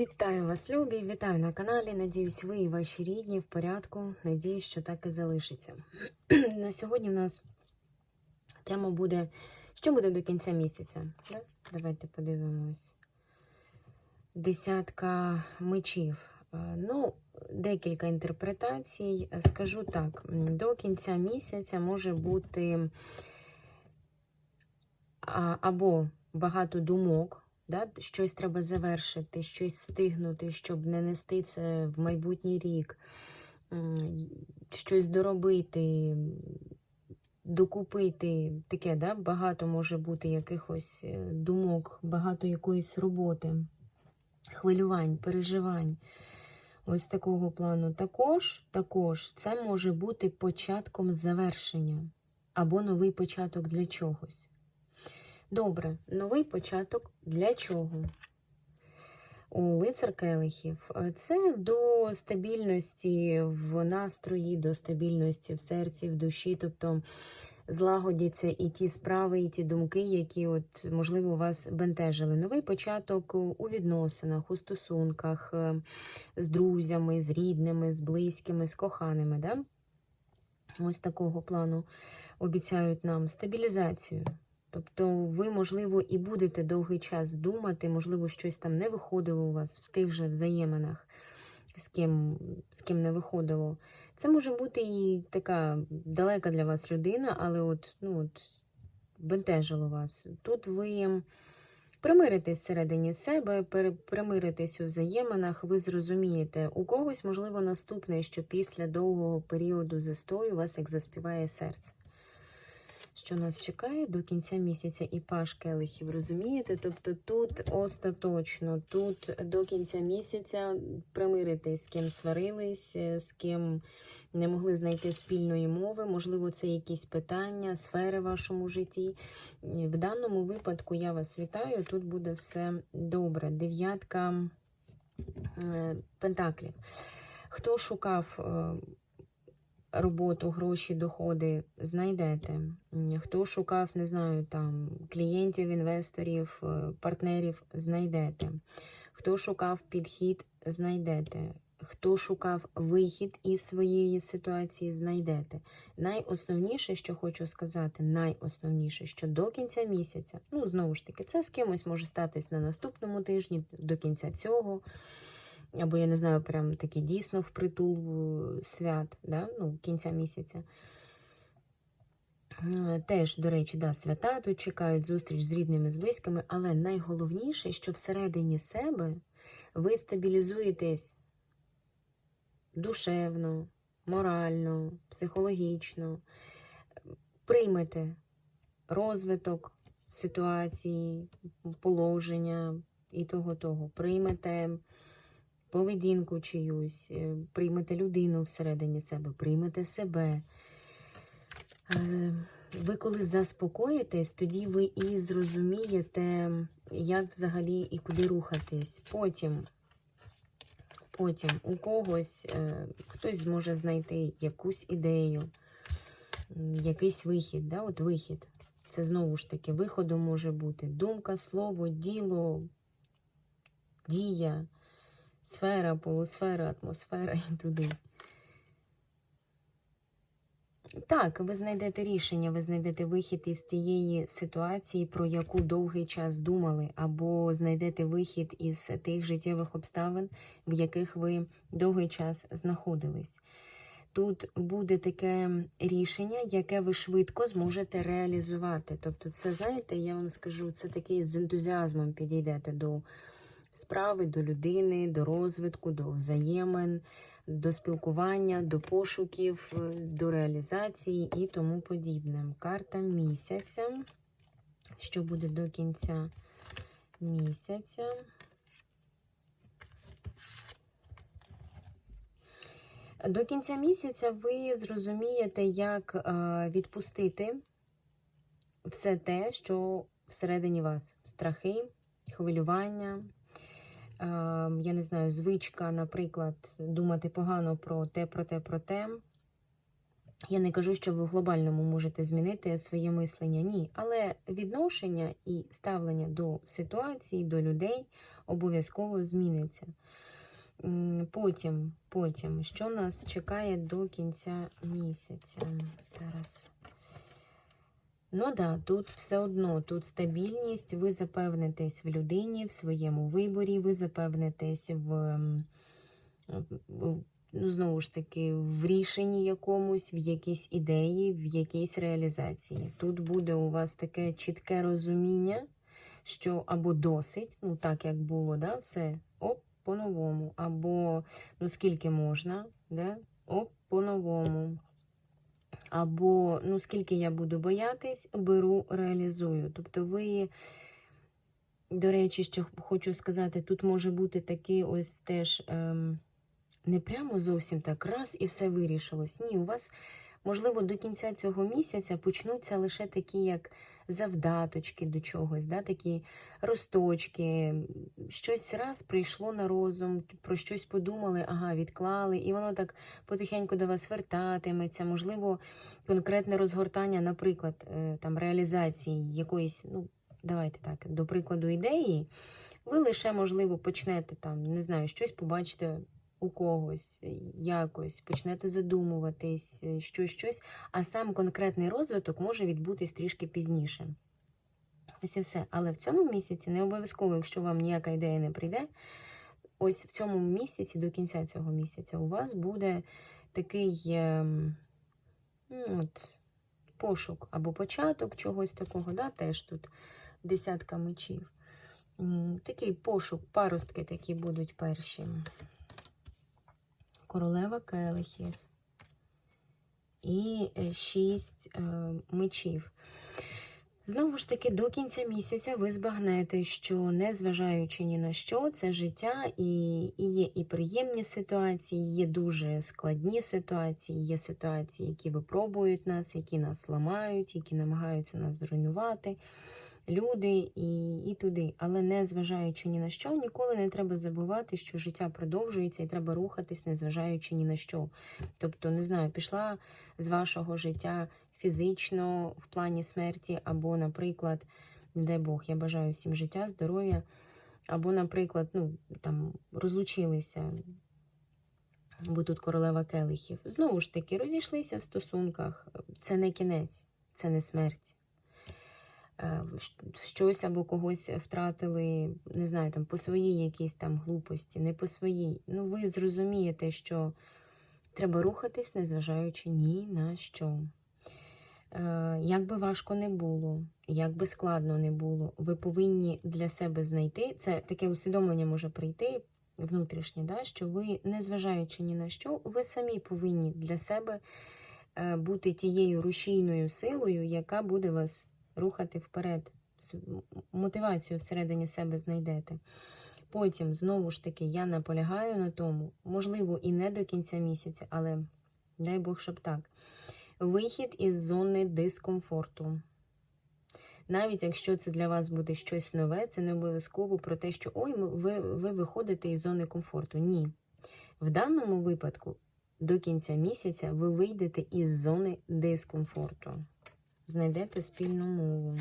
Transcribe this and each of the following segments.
Вітаю вас, любі! Вітаю на каналі. Надіюсь, ви і ваші рідні в порядку. Надіюсь, що так і залишиться. на сьогодні в нас тема буде, що буде до кінця місяця. Да? Давайте подивимось. Десятка мечів. Ну, декілька інтерпретацій. Скажу так: до кінця місяця може бути або багато думок. Да? Щось треба завершити, щось встигнути, щоб не нести це в майбутній рік, щось доробити, докупити. Таке, да? багато може бути якихось е, думок, багато якоїсь роботи, хвилювань, переживань. Ось такого плану. Також, також це може бути початком завершення або новий початок для чогось. Добре, новий початок для чого? У лицар келихів Е, це до стабільності в настрої, до стабільності в серці, в душі, тобто злагодяться і ті справи, і ті думки, які, от, можливо, вас бентежили. Новий початок у відносинах, у стосунках е, з друзями, з рідними, з близькими, з коханими. Да? Ось такого плану обіцяють нам стабілізацію. Тобто ви, можливо, і будете довгий час думати, можливо, щось там не виходило у вас в тих же взаєминах, з ким, з ким не виходило. Це може бути і така далека для вас людина, але от, ну, от бентежило вас. Тут ви примиритесь всередині себе, примиритесь у взаєминах, ви зрозумієте, у когось, можливо, наступне, що після довгого періоду застою вас як заспіває серце що нас чекає до кінця місяця і паш келихів, розумієте? Тобто тут остаточно, тут до кінця місяця примиритись, з ким сварились, е, з ким не могли знайти спільної мови, можливо, це якісь питання, сфери в вашому житті. В даному випадку я вас вітаю, тут буде все добре. Дев'ятка е, пентаклів. Хто шукав е, роботу, гроші, доходи знайдете. Хто шукав, не знаю, там клієнтів, інвесторів, е, партнерів, знайдете. Хто шукав підхід, знайдете. Хто шукав вихід із своєї ситуації, знайдете. Найосновніше, що хочу сказати, найосновніше, що до кінця місяця, ну знову ж таки, це з кимось може статись на наступному тижні, до кінця цього. Або я не знаю, прям таки дійсно впритул е, свят, да? ну, кінця місяця. Е, Теж, до речі, да, свята тут чекають зустріч з рідними, з близькими, але найголовніше, що всередині себе ви стабілізуєтесь душевно, морально, психологічно, приймете розвиток ситуації, положення і того-того. Приймете поведінку чиюсь, е, приймете людину всередині себе, приймете себе. Е, Ви коли заспокоїтесь, тоді ви і зрозумієте, як взагалі і куди рухатись. Потім, потім у когось е, хтось зможе знайти якусь ідею, якийсь вихід. Да? От вихід. Це знову ж таки виходом може бути думка, слово, діло, дія сфера, полусфера, атмосфера і туди. Так, ви знайдете рішення, ви знайдете вихід із тієї ситуації, про яку довгий час думали, або знайдете вихід із тих життєвих обставин, в яких ви довгий час знаходились. Тут буде таке рішення, яке ви швидко зможете реалізувати. Тобто, це, знаєте, я вам скажу, це такий з ентузіазмом підійдете до справи, до людини, до розвитку, до взаємин, до спілкування, до пошуків, до реалізації і тому подібне. Карта місяця. Що буде до кінця місяця? До кінця місяця ви зрозумієте, як е, відпустити все те, що всередині вас: страхи, хвилювання, я не знаю, звичка, наприклад, думати погано про те, про те, про те. Я не кажу, що ви в глобальному можете змінити своє мислення, ні. Але відношення і ставлення до ситуації, до людей обов'язково зміниться. Потім, потім, що нас чекає до кінця місяця? Зараз. Ну да, тут все одно, тут стабільність, ви запевнитесь в людині, в своєму виборі, ви запевнитесь в, ну, знову ж таки, в рішенні якомусь, в якійсь ідеї, в якійсь реалізації. Тут буде у вас таке чітке розуміння, що або досить, ну так як було, да, все, оп, по-новому, або ну скільки можна, да, оп, по-новому. Або ну скільки я буду боятись, беру, реалізую. Тобто ви, до речі, що хочу сказати, тут може бути такий ось теж ем, не прямо зовсім так раз і все вирішилось. Ні, у вас, можливо, до кінця цього місяця почнуться лише такі, як завдаточки до чогось, да, такі росточки, щось раз прийшло на розум, про щось подумали, ага, відклали, і воно так потихеньку до вас вертатиметься, можливо, конкретне розгортання, наприклад, е, там реалізації якоїсь, ну, давайте так, до прикладу, ідеї, ви лише, можливо, почнете там, не знаю, щось побачите у когось, якось, почнете задумуватись, е, щось, щось, а сам конкретний розвиток може відбутись трішки пізніше. Ось і все. Але в цьому місяці не обов'язково, якщо вам ніяка ідея не прийде, ось в цьому місяці, до кінця цього місяця, у вас буде такий ем, ну, от, пошук або початок чогось такого, да, теж тут десятка мечів. Такий пошук, паростки такі будуть перші. Королева келихів і е, шість е, мечів. Знову ж таки, до кінця місяця ви збагнете, що незважаючи ні на що, це життя, і, і є і приємні ситуації, є дуже складні ситуації, є ситуації, які випробують нас, які нас ламають, які намагаються нас зруйнувати. Люди і, і туди. Але незважаючи ні на що, ніколи не треба забувати, що життя продовжується і треба рухатись, незважаючи ні на що. Тобто, не знаю, пішла з вашого життя фізично в плані смерті, або, наприклад, не дай Бог, я бажаю всім життя, здоров'я, або, наприклад, ну, там розлучилися, бо тут королева келихів. Знову ж таки, розійшлися в стосунках. Це не кінець, це не смерть. Е, Щось або когось втратили, не знаю, там по своїй якійсь там глупості, не по своїй. Ну, ви зрозумієте, що треба рухатись, незважаючи ні на що. Е, Як би важко не було, як би складно не було, ви повинні для себе знайти це таке усвідомлення може прийти внутрішнє, да, що ви, незважаючи ні на що, ви самі повинні для себе е, бути тією рушійною силою, яка буде вас рухати вперед. Мотивацію всередині себе знайдете. Потім, знову ж таки, я наполягаю на тому, можливо, і не до кінця місяця, але дай Бог, щоб так. Вихід із зони дискомфорту. Навіть якщо це для вас буде щось нове, це не обов'язково про те, що ой, ви, ви виходите із зони комфорту. Ні. В даному випадку до кінця місяця ви вийдете із зони дискомфорту. Знайдете спільну мову.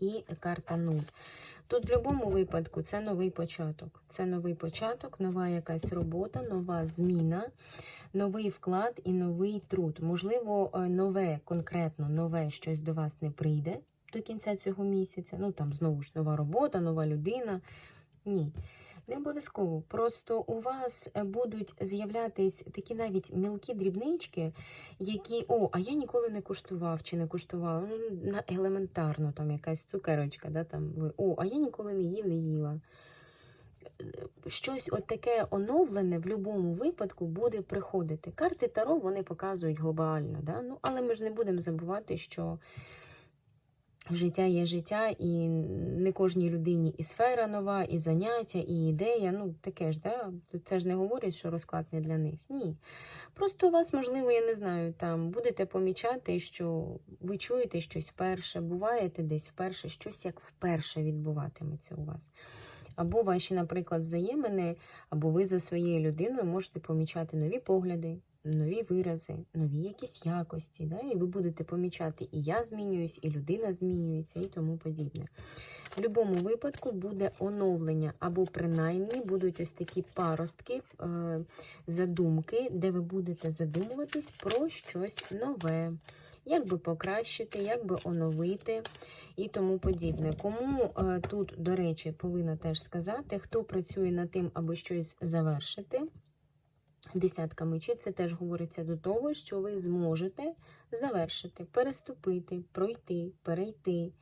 І карта 0. Тут в будь-якому випадку це новий початок. Це новий початок, нова якась робота, нова зміна, новий вклад і новий труд. Можливо, е, нове, конкретно нове щось до вас не прийде до кінця цього місяця. Ну там знову ж нова робота, нова людина. Ні. Не обов'язково. Просто у вас е, будуть з'являтись такі навіть мілкі дрібнички, які, о, а я ніколи не куштував чи не куштувала. Ну, елементарно, там якась цукерочка, да, там ви, о, а я ніколи не їв, не їла. Е, Щось от таке оновлене в будь-якому випадку буде приходити. Карти Таро вони показують глобально, да? ну, але ми ж не будемо забувати, що життя є життя, і не кожній людині і сфера нова, і заняття, і ідея. Ну, таке ж, да? Це ж не говорить, що розклад не для них. Ні. Просто у вас, можливо, я не знаю, там будете помічати, що ви чуєте щось вперше, буваєте десь вперше, щось як вперше відбуватиметься у вас. Або ваші, наприклад, взаємини, або ви за своєю людиною можете помічати нові погляди, нові вирази, нові якісь якості. Да? І ви будете помічати, і я змінююсь, і людина змінюється, і тому подібне. В будь-якому випадку буде оновлення, або принаймні будуть ось такі паростки, е, задумки, де ви будете задумуватись про щось нове. Як би покращити, як би оновити і тому подібне. Кому е, тут, до речі, повинна теж сказати, хто працює над тим, аби щось завершити. Десятка мечів це теж говориться до того, що ви зможете завершити, переступити, пройти, перейти,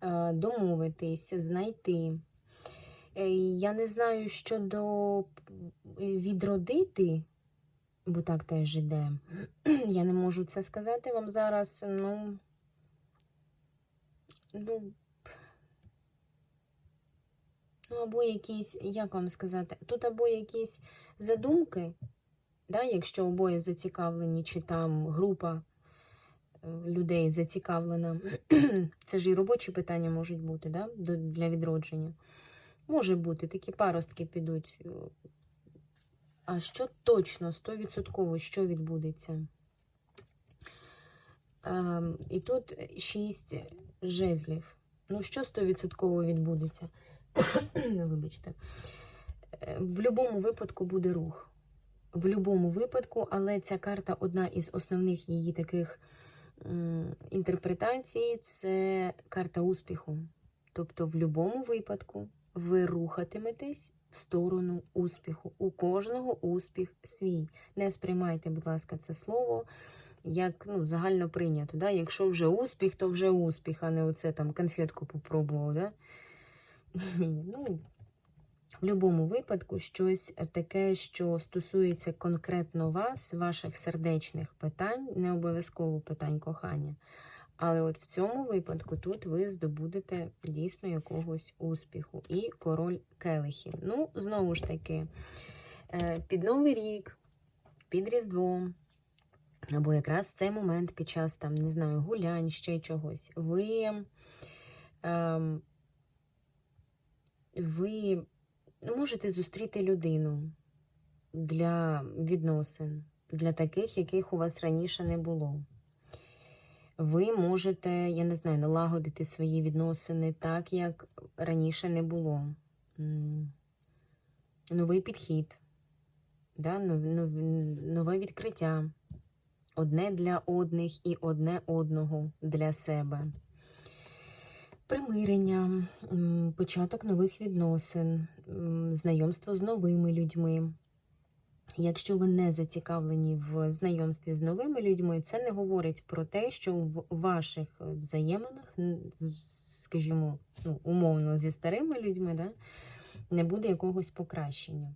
е, домовитись, знайти. Е, Я не знаю щодо відродити, бо так теж іде. Я не можу це сказати вам зараз. Ну, ну, ну або якісь, як вам сказати, тут або якісь задумки, да, якщо обоє зацікавлені, чи там група е, людей зацікавлена. Це ж і робочі питання можуть бути да, для відродження. Може бути, такі паростки підуть. А що точно, 100% що відбудеться? Ем, і тут шість жезлів. Ну, що 100% відбудеться? Вибачте. Е, В будь-якому випадку буде рух. В будь-якому випадку, але ця карта одна із основних її таких інтерпретацій це карта успіху. Тобто, в будь-якому випадку ви рухатиметесь в сторону успіху. У кожного успіх свій. Не сприймайте, будь ласка, це слово як ну, загально прийнято. Да? Якщо вже успіх, то вже успіх, а не оце там конфетку попробував. Да? Ні, ну, в будь-якому випадку щось таке, що стосується конкретно вас, ваших сердечних питань, не обов'язково питань кохання. Але от в цьому випадку тут ви здобудете дійсно якогось успіху. І король келихів. Ну, знову ж таки, е, під Новий рік, під Різдвом, або якраз в цей момент під час там, не знаю, гулянь, ще чогось, ви, ем, ви можете зустріти людину для відносин, для таких, яких у вас раніше не було. Ви можете, я не знаю, налагодити свої відносини так, як раніше не було. Новий підхід, да? нов- нов- нове відкриття. Одне для одних і одне одного для себе. Примирення, початок нових відносин, знайомство з новими людьми. Якщо ви не зацікавлені в знайомстві з новими людьми, це не говорить про те, що в ваших взаєминах, скажімо, ну, умовно зі старими людьми, да, не буде якогось покращення.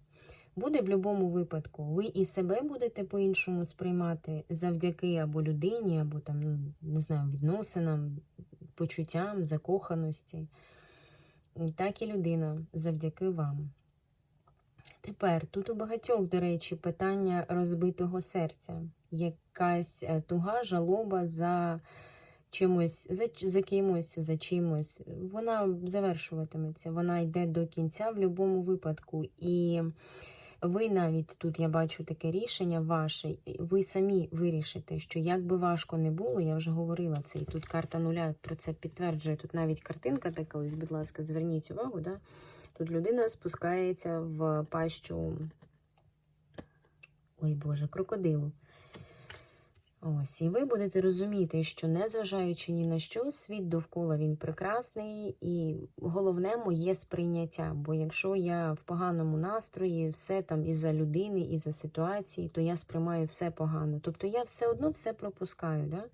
Буде в будь-якому випадку. Ви і себе будете по-іншому сприймати завдяки або людині, або там, ну, не знаю, відносинам, почуттям, закоханості. Так і людина завдяки вам. Тепер тут у багатьох, до речі, питання розбитого серця. Якась е, туга, жалоба за чимось, за, за кимось, за чимось. Вона завершуватиметься, вона йде до кінця в будь-якому випадку. І ви навіть тут я бачу таке рішення ваше, ви самі вирішите, що як би важко не було, я вже говорила це, і тут карта нуля про це підтверджує. Тут навіть картинка така, ось, будь ласка, зверніть увагу, да? Тут людина спускається в пащу. Ой Боже, крокодилу. Ось, і ви будете розуміти, що незважаючи ні на що, світ довкола він прекрасний, і головне моє сприйняття. Бо якщо я в поганому настрої, все там із-за людини, із-за ситуації, то я сприймаю все погано. Тобто я все одно все пропускаю. Да?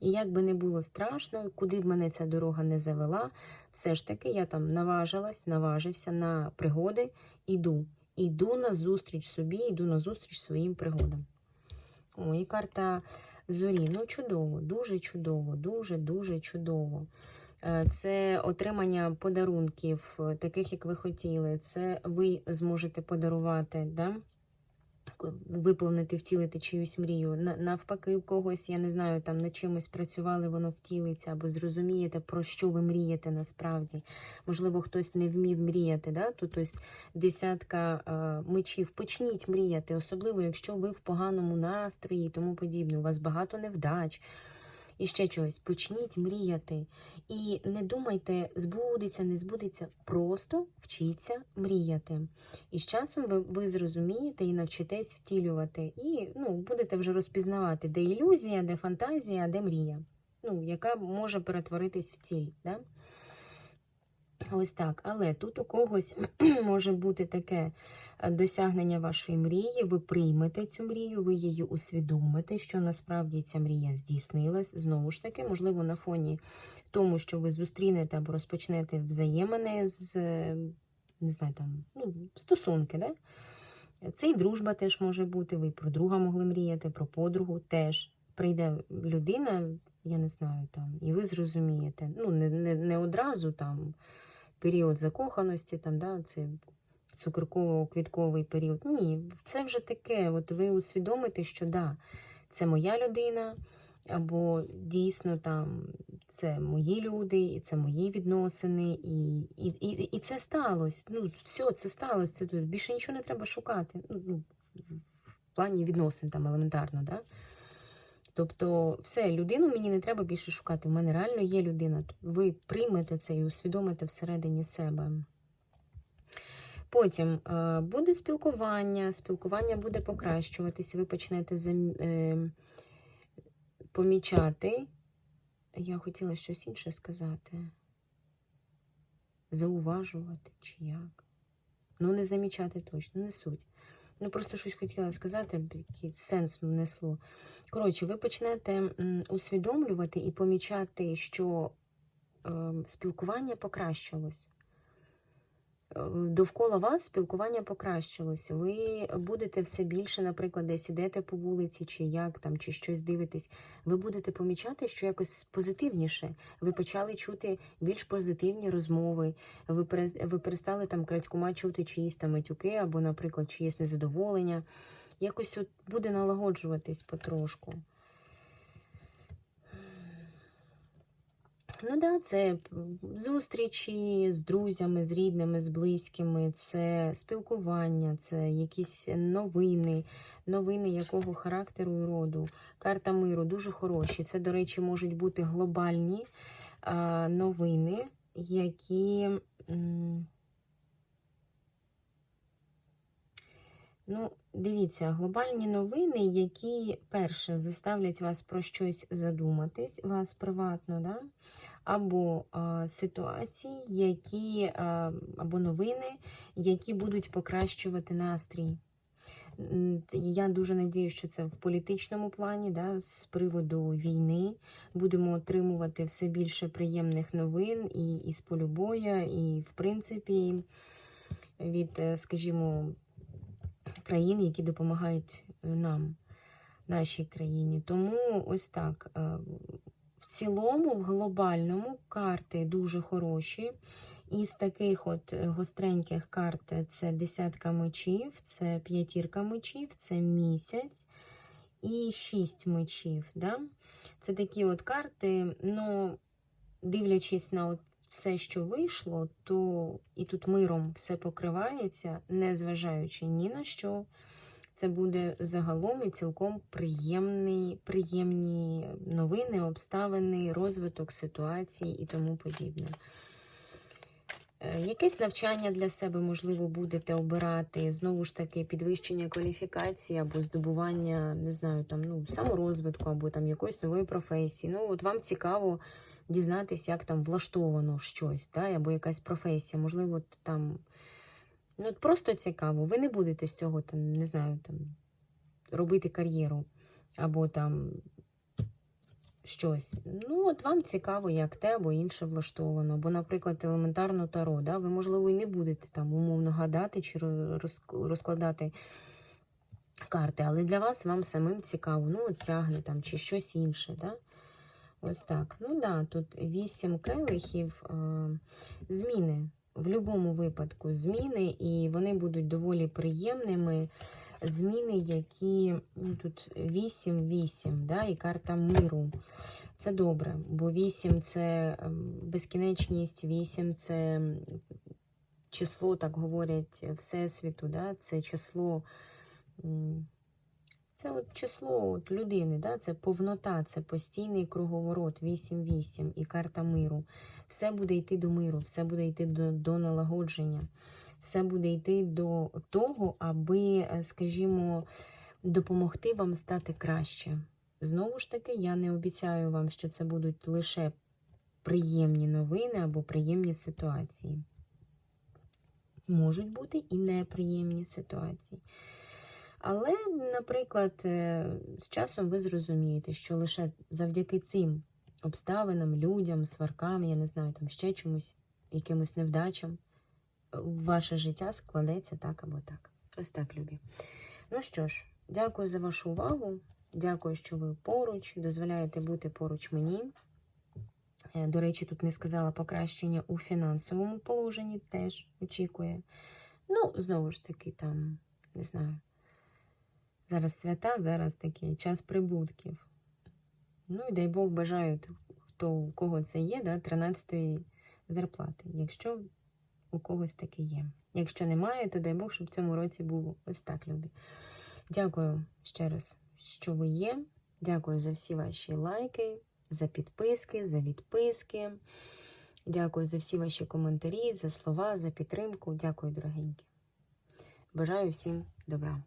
І як би не було страшно, куди б мене ця дорога не завела, все ж таки я там наважилась, наважився на пригоди, іду. Іду на собі, іду на зустріч своїм пригодам. І карта зорі. Ну, чудово, дуже чудово, дуже-дуже чудово. Е, Це отримання подарунків, е, таких, як ви хотіли. Це ви зможете подарувати да? Виповнити, втілити чиюсь мрію. Навпаки, в когось, я не знаю, там над чимось працювали, воно втілиться, або зрозумієте, про що ви мрієте насправді. Можливо, хтось не вмів мріяти. Да? Тут ось десятка е, мечів. Почніть мріяти, особливо, якщо ви в поганому настрої і тому подібне. У вас багато невдач. І ще чогось, почніть мріяти. І не думайте, збудеться, не збудеться. Просто вчіться мріяти. І з часом ви, ви зрозумієте і навчитесь втілювати. І ну, будете вже розпізнавати, де ілюзія, де фантазія, де мрія, ну, яка може перетворитись в ціль. Да? Ось так. Але тут у когось може бути таке е, досягнення вашої мрії. Ви приймете цю мрію, ви її усвідомите, що насправді ця мрія здійснилась. Знову ж таки, можливо, на фоні тому, що ви зустрінете або розпочнете взаємини з е, не знаю, там, ну, стосунки, да? Це і дружба теж може бути, ви про друга могли мріяти, про подругу теж. Прийде людина, я не знаю, там, і ви зрозумієте. Ну, не, не, не одразу там період закоханості, там, да, це цукерково-квітковий період. Ні, це вже таке. От ви усвідомите, що да, це моя людина, або дійсно там це мої люди, і це мої відносини, і, і, і, і це сталося. Ну, все, це сталося. Це тут більше нічого не треба шукати. Ну, ну, в, плані відносин там елементарно, да? Тобто, все, людину мені не треба більше шукати. У мене реально є людина. Ви приймете це і усвідомите всередині себе. Потім е, буде спілкування, спілкування буде покращуватись, ви почнете зам... е, помічати. Я хотіла щось інше сказати. Зауважувати чи як. Ну, не замічати точно, не суть. Ну, просто щось хотіла сказати, який сенс внесло. Коротше, ви почнете усвідомлювати і помічати, що е, спілкування покращилось. Е, Довкола вас спілкування покращилось. Ви будете все більше, наприклад, десь ідете по вулиці, чи як там, чи щось дивитесь. Ви будете помічати, що якось позитивніше. Ви почали чути більш позитивні розмови. Ви ви перестали там крадькома чути чиїсь там матюки, або, наприклад, чиєсь незадоволення. Якось от буде налагоджуватись потрошку. Ну да, це зустрічі з друзями, з рідними, з близькими, це спілкування, це якісь новини, новини якого характеру і роду. Карта миру дуже хороші. Це, до речі, можуть бути глобальні новини, які. Ну, дивіться, глобальні новини, які перше заставлять вас про щось задуматись, вас приватно, да? або а, ситуації, які, а, або новини, які будуть покращувати настрій. Я дуже надію, що це в політичному плані, да, з приводу війни. Будемо отримувати все більше приємних новин і, і з полю бою, і, в принципі, від, е, скажімо, країн, які допомагають е, нам, нашій країні. Тому ось так. е, В цілому, в глобальному карти дуже хороші. Із таких от е, гостреньких карт це десятка мечів, це п'ятірка мечів, це місяць і шість мечів. Да? Це такі от карти, ну, дивлячись на от все, що вийшло, то і тут миром все покривається, не зважаючи ні на що. Це буде загалом і цілком приємний, приємні новини, обставини, розвиток ситуації і тому подібне. Е, Якесь навчання для себе, можливо, будете обирати, знову ж таки, підвищення кваліфікації або здобування, не знаю, там, ну, саморозвитку, або там якоїсь нової професії. Ну, от вам цікаво дізнатися, як там влаштовано щось, та, або якась професія, можливо, там. Ну, от просто цікаво. Ви не будете з цього, там, не знаю, там, робити кар'єру, або там щось. Ну, от вам цікаво, як те або інше влаштовано. Бо, наприклад, елементарно таро, да? ви, можливо, і не будете там умовно гадати чи розкладати карти, але для вас вам самим цікаво, ну, от тягне там чи щось інше. Да? Ось так. Ну да, тут вісім келихів, зміни. В будь-якому випадку зміни, і вони будуть доволі приємними. Зміни, які ну, тут 8-8, да, і карта миру. Це добре, бо 8 це ем, безкінечність, 8 це число, так говорять, Всесвіту, да, це число. Це от число от людини, да? це повнота, це постійний круговорот 8-8 і карта миру. Все буде йти до миру, все буде йти до, до налагодження, все буде йти до того, аби, е, скажімо, допомогти вам стати краще. Знову ж таки, я не обіцяю вам, що це будуть лише приємні новини або приємні ситуації. Можуть бути і неприємні ситуації. Але, наприклад, е, з часом ви зрозумієте, що лише завдяки цим обставинам, людям, сваркам, я не знаю, там ще чомусь, якимось невдачам, е, ваше життя складеться так або так. Ось так, любі. Ну що ж, дякую за вашу увагу. Дякую, що ви поруч, дозволяєте бути поруч мені. Е, До речі, тут не сказала покращення у фінансовому положенні, теж очікує. Ну, знову ж таки, там, не знаю. Зараз свята, зараз такий час прибутків. Ну і дай Бог бажаю, хто у кого це є, да, 13-ї зарплати, якщо у когось таке є. Якщо немає, то дай Бог, щоб в цьому році було ось так, любі. Дякую ще раз, що ви є. Дякую за всі ваші лайки, за підписки, за відписки. Дякую за всі ваші коментарі, за слова, за підтримку. Дякую, дорогенькі. Бажаю всім добра.